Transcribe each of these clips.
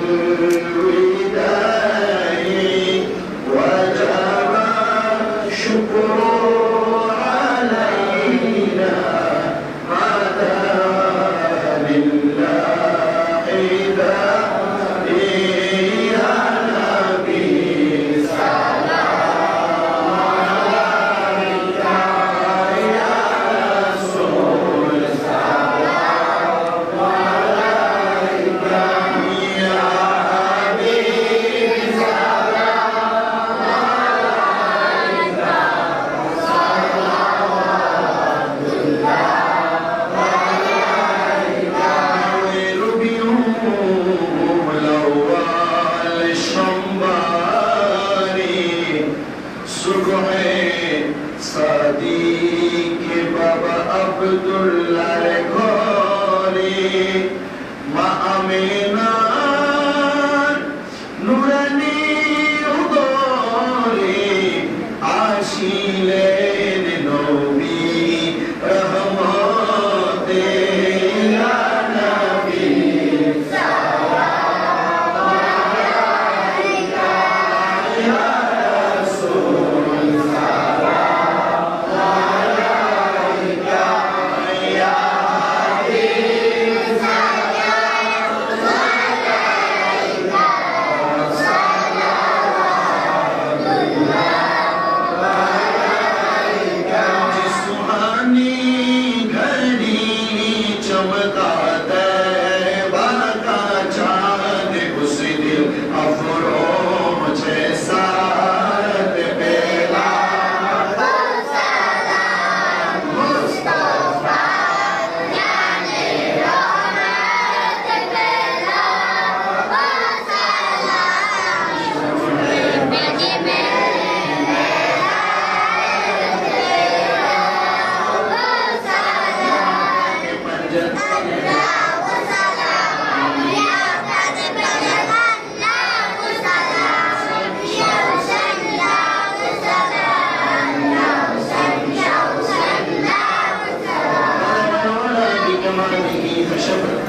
Deus.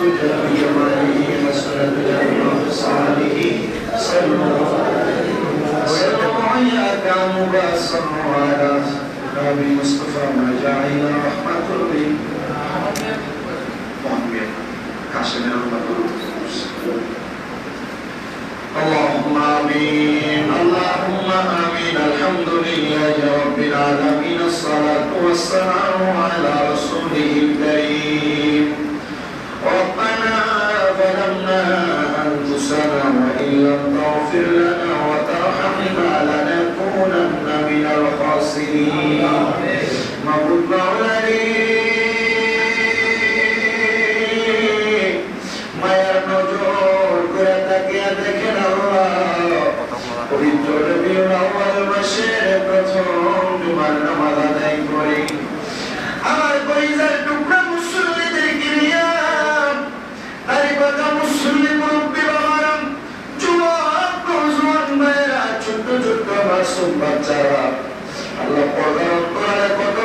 الهدى بجماله وسند وصحبه صلى ما جعل رحمة اللهم آمين اللهم آمين الحمد لله رب العالمين الصلاة والسلام على رسوله الكريم أنفسنا وإن لم تغفر لنا وترحمنا لنكونن من الخاسرين مبروك مولاي মায়ের নজর করে তাকিয়ে দেখেন আল্লাহ পবিত্র রবিউল আউয়াল মাসের প্রথম জুমার নামাজ আদায় করি আমার পরিবার মাসুম বাচ্চারা। আল্লাহ পর্দার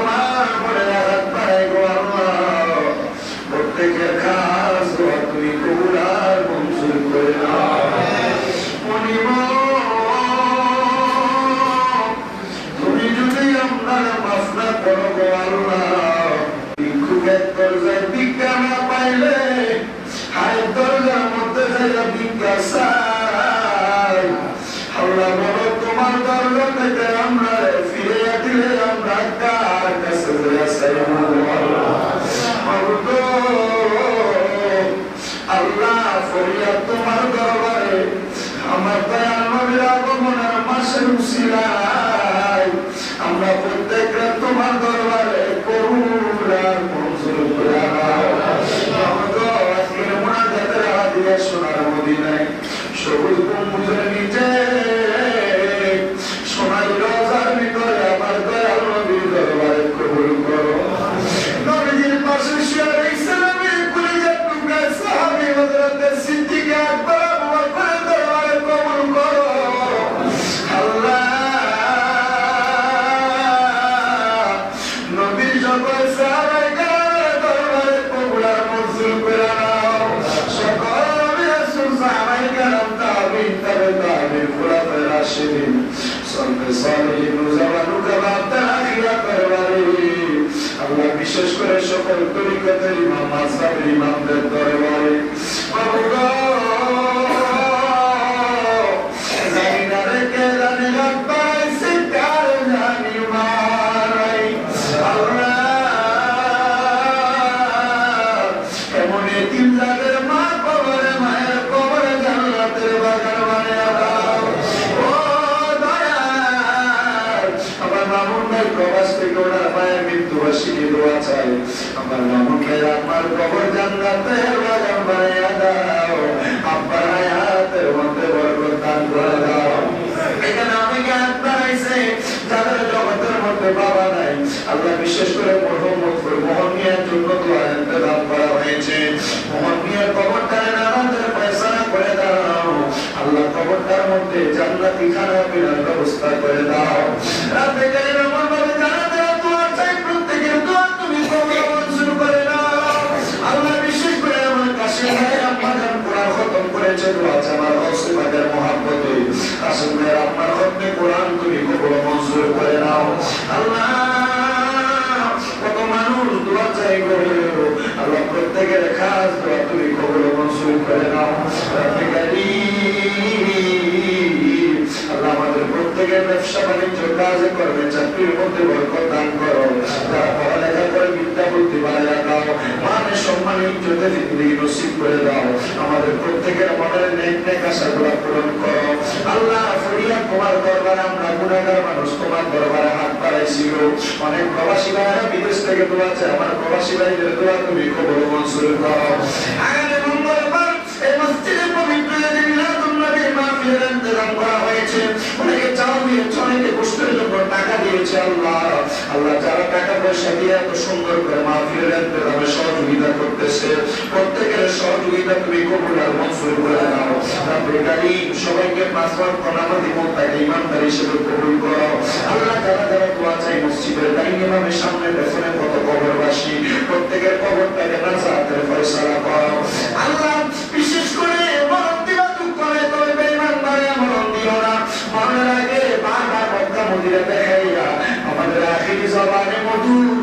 তোমার দরজা থেকে আমরা ফিরে দিলে আমরা কার কাছে যাই আল্লাহ ফরিয়াদ তোমার দরবারে আমার দয়াল নবীর আগমনের মাসের উসিলায় তাবিঈন খুলাফায়ে রাশিদিন সলবে সালিহিন জামানু কাবাব তাখিরা করবারে আল্লাহ বিশেষ করে সকল তরিকতের ইমাম, মাযহাবের ইমামদের দরবারে প্রবাস থেকে ওনার মায়ের মৃত্যুবাসীকে দোয়া চাই আমার মামুন ভাই আমার কবর জান্নাতের বাগান দাও। আব্বার মধ্যে বরকত করে দাও। এখানে বাড়াইছে, যাদের জগতের মধ্যে বাবা নাই। আল্লাহ বিশেষ করে মোহন মিয়ার জন্য দোয়া করা হয়েছে। মোহন মিয়ার কবরটারে নামাজের ফয়সালা করে দাও। আল্লাহ কবরটার মধ্যে জান্নাতি খানা ব্যবস্থা করে দাও। ব্যবসা বাণিজ্য কাজে করবে চাকরির মধ্যে বরকত দান করো। পড়ালেখা করে বিদ্যা বুদ্ধি বাড়াইয়া দাও। মানে সম্মান ইজ্জতে জিন্দগি নসিব করে দাও। আমাদের প্রত্যেকের মনের নেক নেক আশাগুলো পূরণ করো। আল্লাহ ফরিয়া তোমার দরবারে, আমরা গুণাগার মানুষ তোমার দরবারে হাত বাড়াইছিল অনেক প্রবাসী ভাইরা বিদেশ থেকে দোয়া আছে আমার প্রবাসী ভাইদের দোয়া তুমি খবর মঞ্জুর করো। আগামী মঙ্গলবার এই মসজিদে পবিত্র মাহফিলের ইন্তজাম করা হয়েছে। অনেকে চাল অনেকে গোষ্ঠীর জন্য টাকা দিয়েছে আল্লাহ। আল্লাহ যারা টাকা পয়সা দিয়ে এত সুন্দর করে মাহফিলের ইন্তজামে সহযোগিতা করতেছে, প্রত্যেকের সহযোগিতা তুমি কবুল আর মঞ্জুর করে দাও কারীম সবাইকে ওয়াক্ত নামাজি মুত্তাকি ইমানদার হিসেবে কবুল করো। আল্লাহ যারা যারা দোয়া চাই মসজিদের দাইন ইমামের সামনে পেছনে কত কবরবাসী। প্রত্যেকের কবরটাকে নাজাতের Trabalhemos duro.